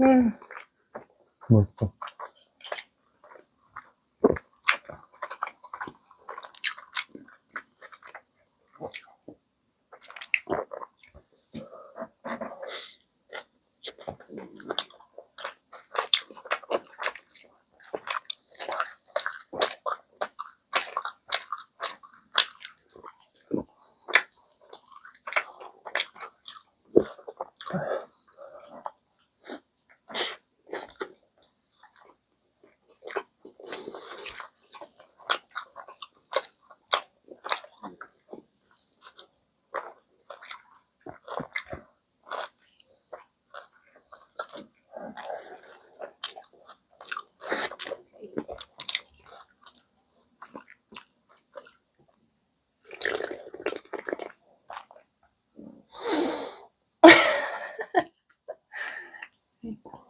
음. 맛있다. Okay.